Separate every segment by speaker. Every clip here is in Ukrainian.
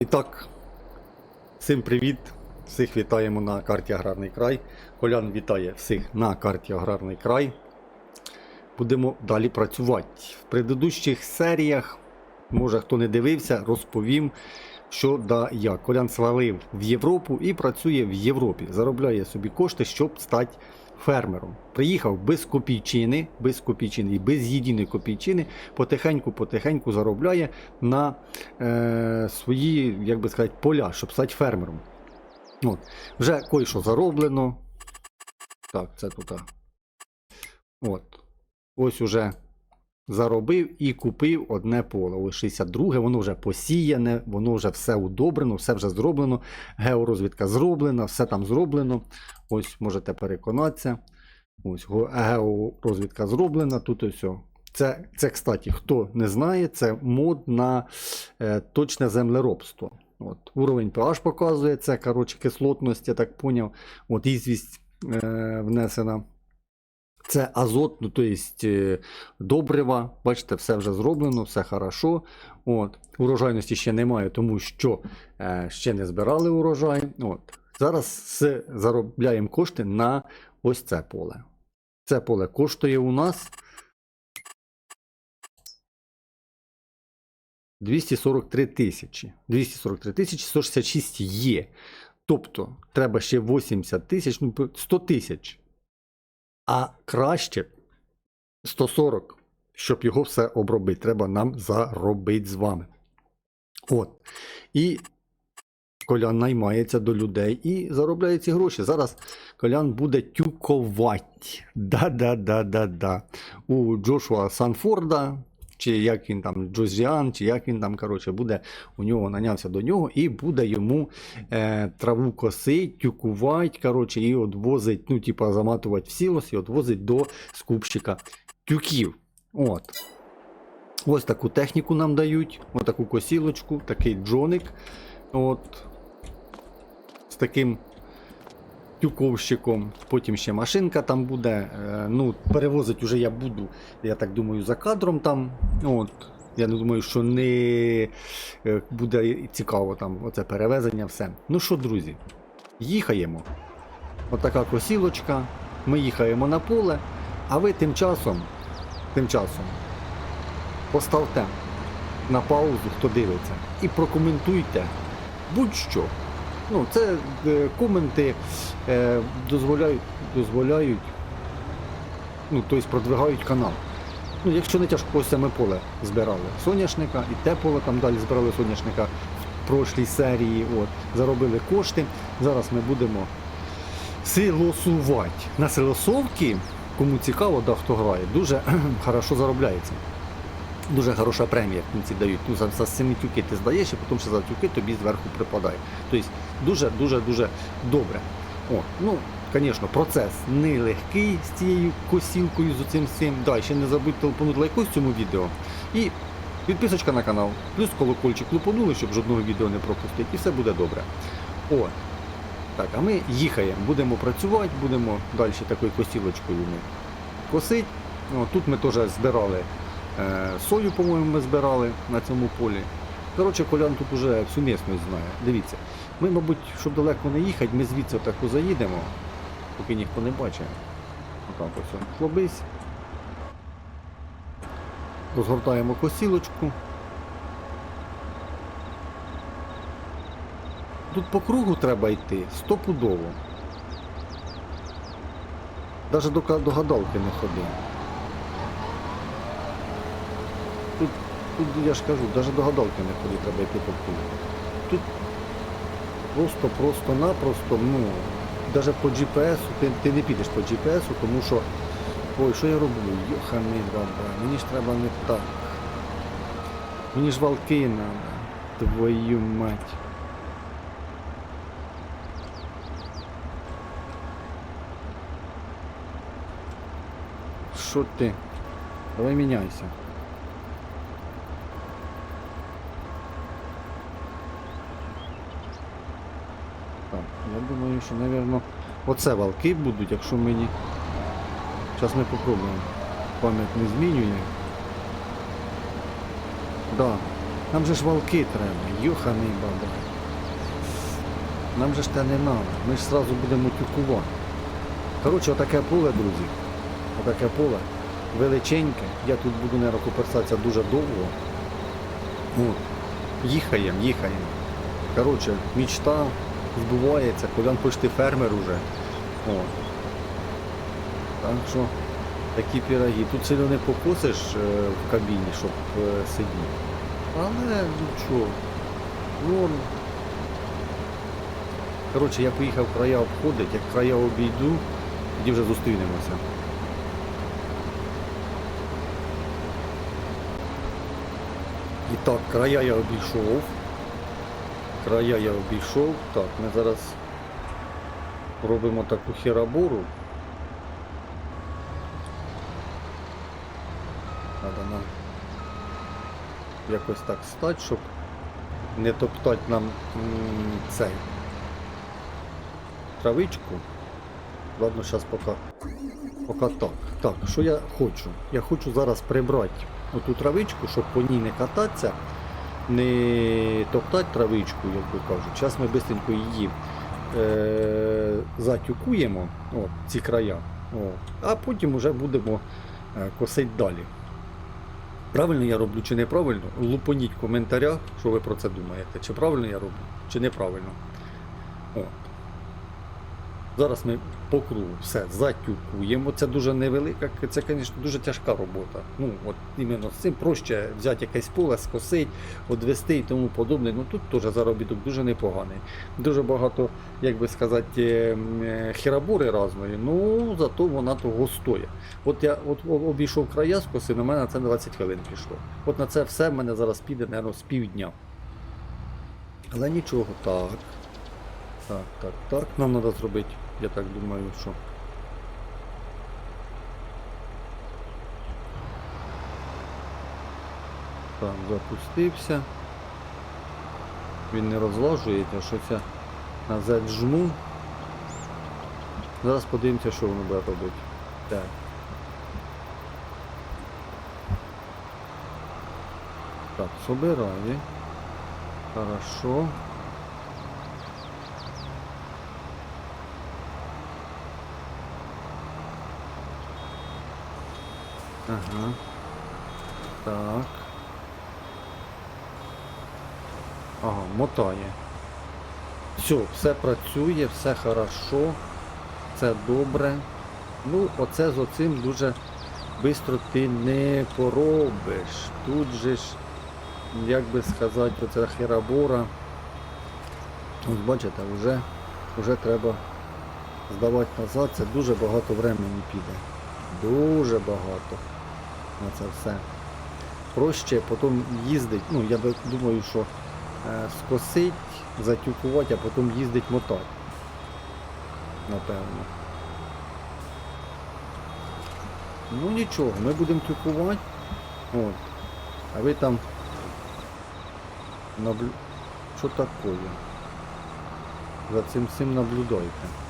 Speaker 1: І так, всім привіт! Всіх вітаємо на карті Аграрний край. Колян вітає всіх на карті Аграрний край. Будемо далі працювати. В предыдущих серіях, може хто не дивився, розповім, що да як. Колян свалив в Європу і працює в Європі. Заробляє собі кошти, щоб стати фермером. Приїхав без копійчини, без копійчини і без єдиної копійчини, потихеньку-потихеньку заробляє на е, свої, як би сказати, поля, щоб стати фермером. От. Вже кое-що зароблено. Так, це тут. От. Ось уже заробив і купив одне поле. Ось 62 воно вже посіяне, воно вже все удобрено, все вже зроблено. Георозвідка зроблена, все там зроблено. Ось можете переконатися. Ось георозвідка зроблена. Тут ось. Це, це, кстати, хто не знає, це мод на е, точне землеробство. От, уровень pH показує це, коротше, кислотність, я так поняв. От ізвість е, внесена. Це азот, ну, то есть, е, добрива. Бачите, все вже зроблено, все хорошо. От. Урожайності ще немає, тому що е, ще не збирали урожай. От. Зараз заробляємо кошти на ось це поле. Це поле коштує у нас 243 тисячі. 243 тисячі 166 є. Тобто треба ще 80 тисяч, ну 100 тисяч. А краще 140, щоб його все обробити. Треба нам заробити з вами. От. І Колян наймається до людей і заробляє ці гроші. Зараз Колян буде тюкувати. Да-да-да-да-да. У Джошуа Санфорда, чи як він там, Джозіан, чи як він там, коротше, буде у нього нанявся до нього і буде йому е, траву косить, тюкувати, коротше, і відвозить, ну, типа, заматувати в сілос і відвозить до скупщика тюків. От. Ось таку техніку нам дають, ось таку косілочку, такий джоник. От. З таким тюковщиком. Потім ще машинка там буде. Е, Ну, перевозить уже я буду, я так думаю, за кадром там. От. Я не думаю, що не е, буде цікаво там оце перевезення, все. Ну що, друзі, їхаємо. Отака косілочка. Ми їхаємо на поле, а ви тим часом, тим часом поставте на паузу, хто дивиться, і прокоментуйте будь-що. Ну, це е, коменти е, дозволяють, дозволяють, ну, тобто продвигають канал. Ну, якщо не тяжко, ось ми поле збирали соняшника, і те поле там далі збирали соняшника в прошлій серії. От, заробили кошти. Зараз ми будемо силосувати. На силосовки, кому цікаво, да, хто грає, дуже хорошо заробляється. Дуже хороша премія в кінці дають. Ну, за, за самі тюки ти здаєш, і потім ще за тюки тобі зверху припадає. Тобто дуже-дуже-дуже добре. О, ну, звісно, процес нелегкий з цією косілкою, з цим всім. Да, ще не забудьте лупанути лайкос цьому відео. І підписочка на канал, плюс колокольчик лупанули, щоб жодного відео не пропустити, і все буде добре. О, так, а ми їхаємо, будемо працювати, будемо далі такою косілочкою ми косити. О, тут ми теж збирали е, сою, по-моєму, ми збирали на цьому полі. Коротше, Колян тут уже всю місцевість знає. Дивіться. Ми, мабуть, щоб далеко не їхати, ми звідси отако заїдемо, поки ніхто не бачить. Отак ось. Хлобись. Розгортаємо косілочку. Тут по кругу треба йти стопудово. Навіть до, до гадалки не ходи. Тут, тут я ж кажу, навіть до гадалки не ходи, треба йти по кругу. Тут просто, просто-напросто, ну, навіть по GPS, ти, ти не підеш по GPS, тому що. Ой, що я роблю? Йоханий баба, мені ж треба не так. Мені ж валки треба. Твою мать. Що ти? Давай міняйся. Так, я думаю, що, напевно, оце валки будуть, якщо мені. Зараз ми попробуємо. Пам'ять не змінює. Да. Нам же ж валки треба, юханий бабай. Нам же ж те не надо. Ми ж сразу будемо тюкувати. Коротше, отаке поле, друзі. Отаке поле. Величеньке. Я тут буду, наверное, коперсатися дуже довго. От. Їхаємо, їхаємо. Коротше, мічта збувається, Колян почти фермер уже. О. Так що такі піроги. Тут сильно не покосиш е, в кабіні, щоб е, сидіти. Але нічого. Ну, коротше, я поїхав края обходити, як края обійду, тоді вже зустрінемося. І так, края я обійшов. Края я обійшов. Так, ми зараз робимо таку херабуру. Надо нам якось так стати, щоб не топтати нам м, цей травичку. Ладно, зараз поки, поки так. Так, що я хочу? Я хочу зараз прибрати оту травичку, щоб по ній не кататися, не топтати травичку, як би кажуть. Зараз ми швидко її е, затюкуємо, от, ці края, от, а потім вже будемо е, косити далі. Правильно я роблю чи неправильно? Лупоніть в коментарях, що ви про це думаєте. Чи правильно я роблю, чи неправильно. От. Зараз ми по кругу все затюкуємо. Це дуже невелика, це, звісно, дуже тяжка робота. Ну, от іменно з цим проще взяти якесь поле, скосити, одвести і тому подобне. Ну тут теж заробіток дуже непоганий. Дуже багато, як би сказати, ем, е, херабури разної, ну зато вона того стоїть. От я от обійшов края скоси, на мене це 20 хвилин пішло. От на це все в мене зараз піде, мабуть, з півдня. Але нічого, так. Так, так, так. Нам треба зробити, я так думаю, що. Так, запустився. Він не розлажується, що це на Z жму. Зараз подивимося, що воно буде робити. Так. Так, собирає. Хорошо. Ага. Так. Ага, мотає. Все, все працює, все хорошо, це добре. Ну, оце з оцим дуже швидко ти не поробиш. Тут же ж, як би сказати, оця херабора. Ось бачите, вже, вже треба здавати назад, це дуже багато времени піде. Дуже багато на це все. Проще потім їздить, ну я думаю, що е, скосить, затюкувати, а потім їздить мотати. Напевно. Ну нічого, ми будемо тюкувати. От. А ви там наблю... Що таке? За цим всім наблюдайте.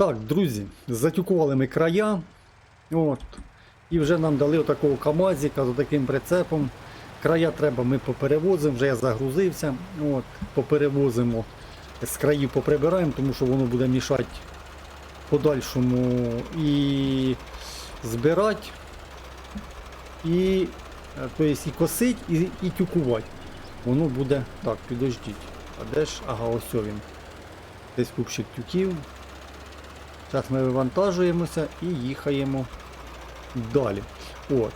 Speaker 1: Так, друзі, затюкували ми края. От. І вже нам дали отакого КАМАЗіка з таким прицепом. Края треба, ми поперевозимо, вже я загрузився. От, поперевозимо з країв поприбираємо, тому що воно буде мішати подальшому і збирати, і, е, то і косить, і, і тюкувати. Воно буде. Так, підождіть. А де ж? Ага, ось він. Десь купчик тюків. Зараз ми вивантажуємося і їхаємо далі. От.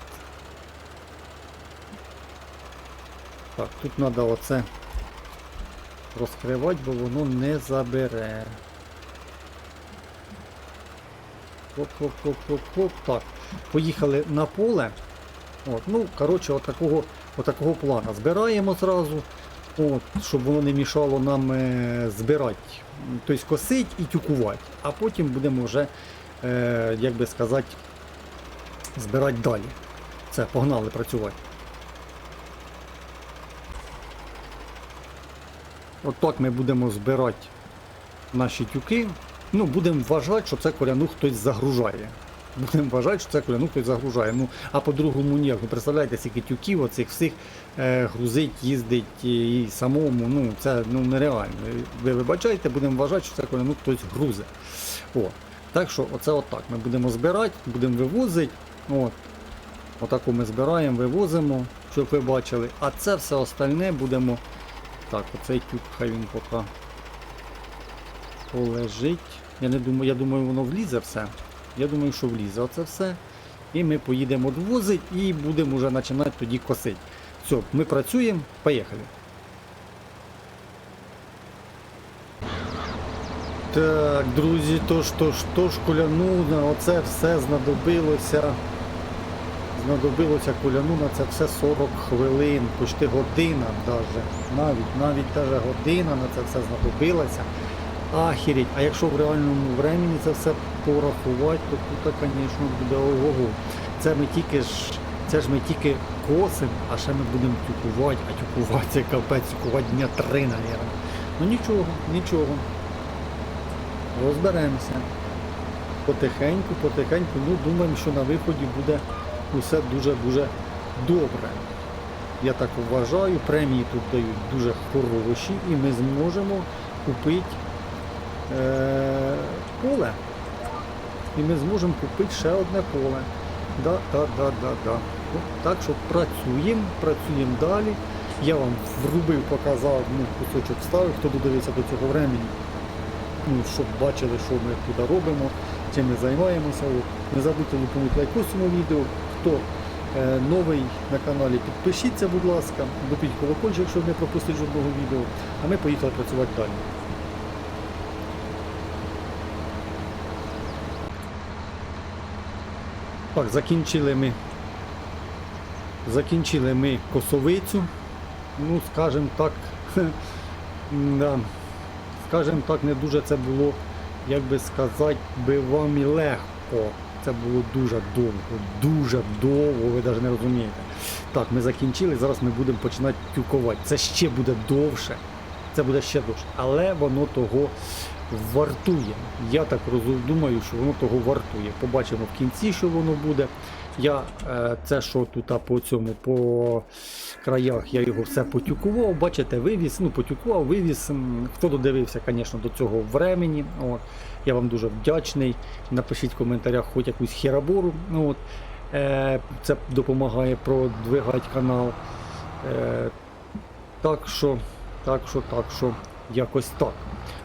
Speaker 1: Так, тут треба оце розкривати, бо воно не забере. Хоп-хоп-хоп-хоп-хоп. Так, поїхали на поле. От, ну, коротше, отакого, отакого плана. Збираємо зразу, от, щоб воно не мішало нам е, збирати. Тобто косить і тюкувати. А потім будемо вже, е, як би сказати, збирати далі. Все, погнали працювати. От так ми будемо збирати наші тюки. Ну, будемо вважати, що це коляну хтось загружає. Будемо вважати, що це коляну хтось загружає. Ну, а по-другому ніяк. Ви представляєте, скільки тюків оцих всіх е, грузить, їздить і, самому. Ну, це ну, нереально. Ви вибачайте, будемо вважати, що це коляну хтось грузить. О. Так що оце отак. Ми будемо збирати, будемо вивозити. От. Отаку ми збираємо, вивозимо, щоб ви бачили. А це все остальне будемо. Так, оцей тюк, хай він поки полежить. Я не думаю, я думаю, воно влізе все. Я думаю, що влізе оце все. І ми поїдемо відвозити і будемо вже починати тоді косити. Все, ми працюємо, поїхали. Так, друзі, то ж, то ж, то ж куляну, оце все знадобилося. Знадобилося куляну на це все 40 хвилин, почти година даже. Навіть, навіть даже година на це все знадобилося. Ахеріть, а якщо в реальному времені це все порахувати, то тут, звісно, буде ого. Це ми тільки ж, це ж ми тільки косимо, а ще ми будемо тюкувати, а тюкувати це капець, тюкувати дня три, мабуть. Ну нічого, нічого. Розберемося. Потихеньку, потихеньку, ну думаємо, що на виході буде усе дуже-дуже добре. Я так вважаю, премії тут дають дуже хороші і ми зможемо купити поле. І ми зможемо купити ще одне поле. Да, да, да, да, да. Так що працюємо, працюємо далі. Я вам врубив, показав, ну, кусочок вставив, хто додивився до цього времени ну, щоб бачили, що ми тут робимо, чим ми займаємося. Не забудьте лупнути лайк цьому відео. Хто е, новий на каналі, підпишіться, будь ласка, лупіть колокольчик, щоб не пропустити жодного відео. А ми поїхали працювати далі. Так, закінчили ми. Закінчили ми косовицю. Ну, скажімо так, да, скажімо так, не дуже це було, як би сказати, би вам і легко. Це було дуже довго, дуже довго, ви навіть не розумієте. Так, ми закінчили, зараз ми будемо починати тюкувати. Це ще буде довше. Це буде ще довше. Але воно того вартує. Я так думаю, що воно того вартує. Побачимо в кінці, що воно буде. Я е, це, що тут по цьому, по краях, я його все потюкував. Бачите, вивіз, ну потюкував, вивіз. Хто додивився, звісно, до цього времені. От. Я вам дуже вдячний. Напишіть в коментарях хоч якусь херабору. Ну, От. Е, це допомагає продвигати канал. Е, так що, так що, так що, якось так.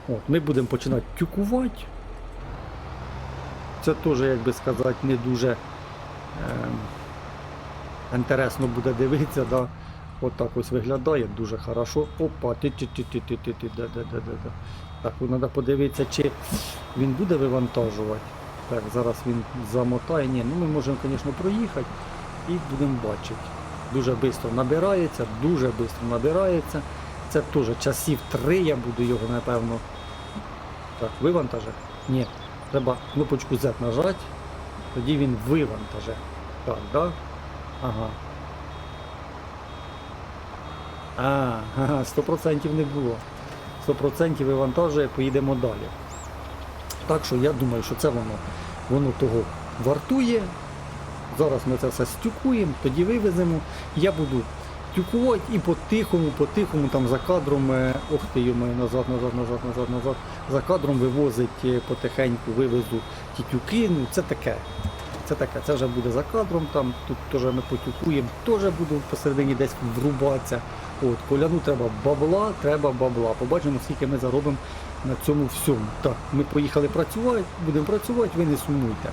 Speaker 1: От, ми будемо починати тюкувати. Це теж, як би сказати, не дуже е, інтересно буде дивитися. Да? От так ось виглядає дуже хорошо. Опа, ти ти ти ти ти ти ти да, да, да, да. Так, треба подивитися, чи він буде вивантажувати. Так, зараз він замотає. Ні, ну ми можемо, звісно, проїхати і будемо бачити. Дуже швидко набирається, дуже швидко набирається. Це теж часів три я буду його, напевно. Так, вивантажить? Ні. Треба кнопочку Z нажати, тоді він вивантаже. Так, да? Ага. А, ага, 100% не було. 100% вивантажує, поїдемо далі. Так що я думаю, що це воно, воно того вартує. Зараз ми це все стюкуємо, тоді вивеземо. Я буду тюкувати і по-тихому, по-тихому там за кадром, е, ох ти йомаю, назад, назад, назад, назад, назад. За кадром вивозить е, потихеньку, вивезу ті тюки. Ну це таке. Це таке, це вже буде за кадром, там тут теж ми потюкуємо, теж буду посередині десь врубатися. От, коляну треба бабла, треба бабла. Побачимо, скільки ми заробимо на цьому всьому. Так, ми поїхали працювати, будемо працювати, ви не сумуйте.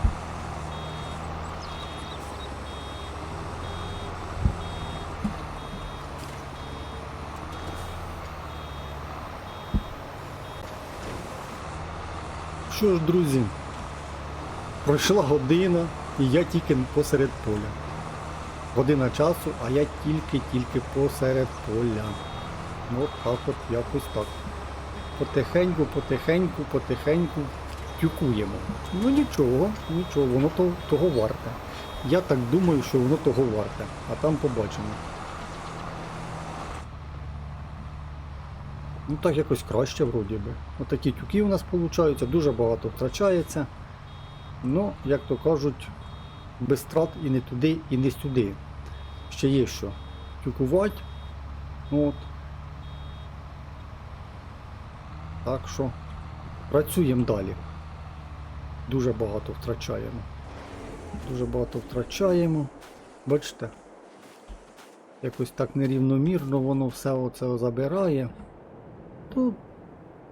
Speaker 1: Що ж, друзі, пройшла година і я тільки посеред поля. Година часу, а я тільки-тільки посеред поля. Ну, так от якось так. Потихеньку, потихеньку, потихеньку тюкуємо. Ну нічого, нічого, воно то- того варте. Я так думаю, що воно того варте, а там побачимо. Ну так якось краще вроді би. Отакі тюки у нас получаються, дуже багато втрачається. Ну, як то кажуть, без страт і не туди, і не сюди. Ще є що тюкувати. От. Так що працюємо далі. Дуже багато втрачаємо. Дуже багато втрачаємо. Бачите? Якось так нерівномірно воно все оце забирає. То,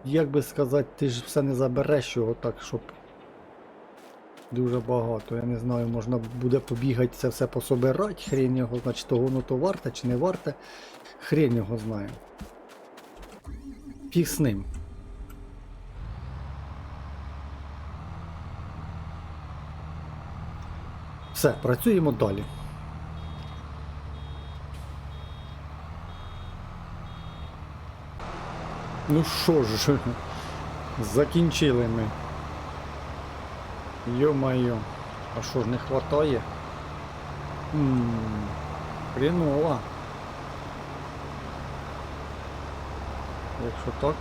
Speaker 1: як би сказати, ти ж все не забереш його так, щоб дуже багато. Я не знаю, можна буде побігати це все пособирати, хрень його, значить того воно то варте чи не варте. Хрень його знає. Фіг з ним. Все, працюємо далі. Ну що ж, закінчили ми. Йо-майо, а що ж не хватає? Ммм. Якщо так.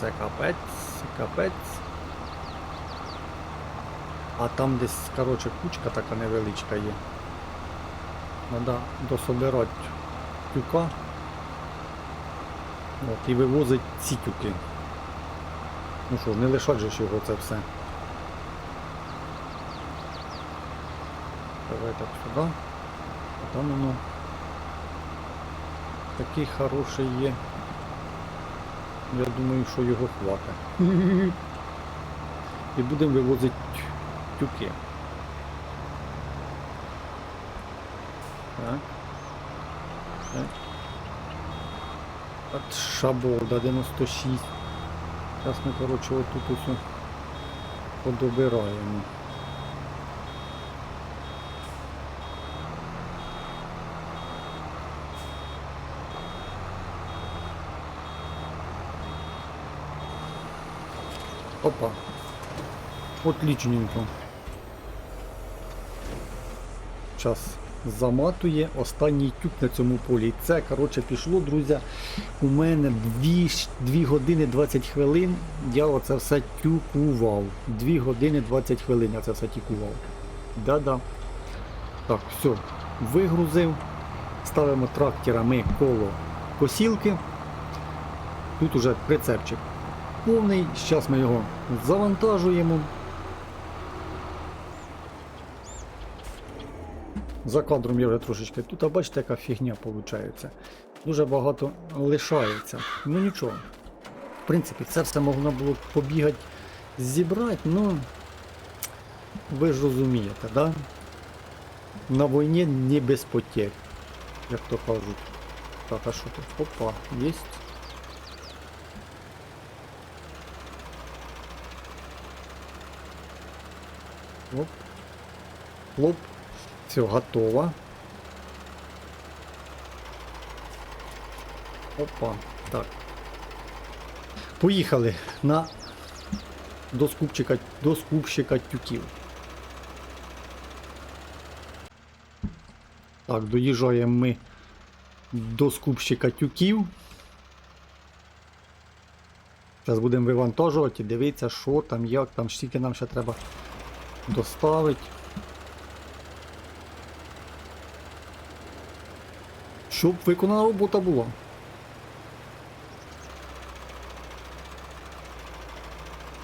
Speaker 1: Це капець, капець. А там десь, коротше, кучка така невеличка є. Треба дособирати тюка. От, і вивозить ці тюки. Ну що, не лишать же його це все. Давай так сюди. А там воно такий хороший є. Я думаю, що його хватить. І будемо вивозити тюки. Так. Так. От шаболда 96. Зараз ми, коротше, отут усе подобираємо. Опа. Отличненько. Час заматує останній тюк на цьому полі. І це, коротше, пішло, друзі. У мене 2, 2 години 20 хвилин. Я оце все тюкував. 2 години 20 хвилин я це все тюкував. Да-да. Так, все. Вигрузив. Ставимо тракторами коло косілки. Тут уже прицепчик повний. Зараз ми його завантажуємо. За кадром я вже трошечки тут, а бачите, яка фігня виходить. Дуже багато лишається. Ну нічого. В принципі, це все можна було побігати, зібрати, ну ви ж розумієте, да? На війні не без потерь, як то кажуть. Так, а що тут? Опа, є. Оп. Лоп. Все, готово. Опа. Так. Поїхали на до скупчика, до скупщика тюків. Так, доїжджаємо ми до скупщика тюків. Зараз будемо вивантажувати дивитися, що там, як там, скільки нам ще треба доставити. Щоб виконана робота була.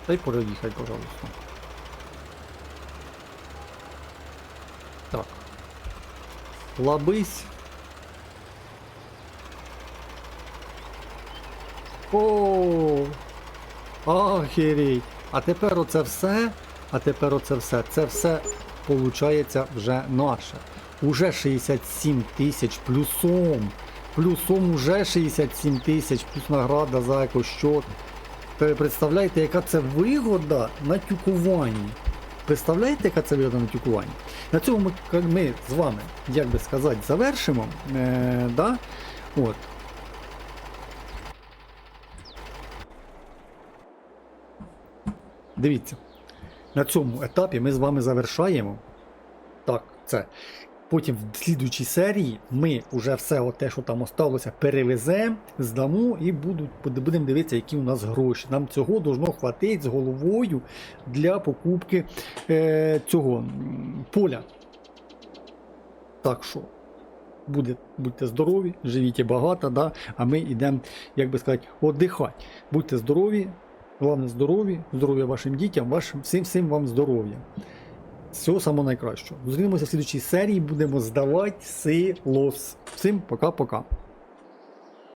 Speaker 1: Дай проїхай, пожалуйста. Так. Лабись. О, Охереть. А тепер оце все. А тепер оце все. Це все получається вже наше. Уже 67 тисяч плюсом. Плюсом уже 67 тисяч, плюс награда за екощот. Ви представляєте, яка це вигода на тюкуванні? Представляєте, яка це вигода на тюкуванні? На цьому ми, ми з вами, як би сказати, завершимо. Е, да? От. Дивіться, на цьому етапі ми з вами завершаємо. Так, це. Потім в слідуючій серії ми вже все те, що там осталося, перевеземо, здамо і будуть, будемо дивитися, які у нас гроші. Нам цього должно хватити з головою для покупки е, цього поля. Так що, буде, будьте здорові, живіть багато, да? а ми йдемо, як би сказати, віддихати. Будьте здорові, головне здорові, здоров'я вашим дітям, вашим всім всім вам здоров'я. Всього самого найкращого. Зустрінемося в слідчій серії, будемо здавати силос. Всім пока-пока.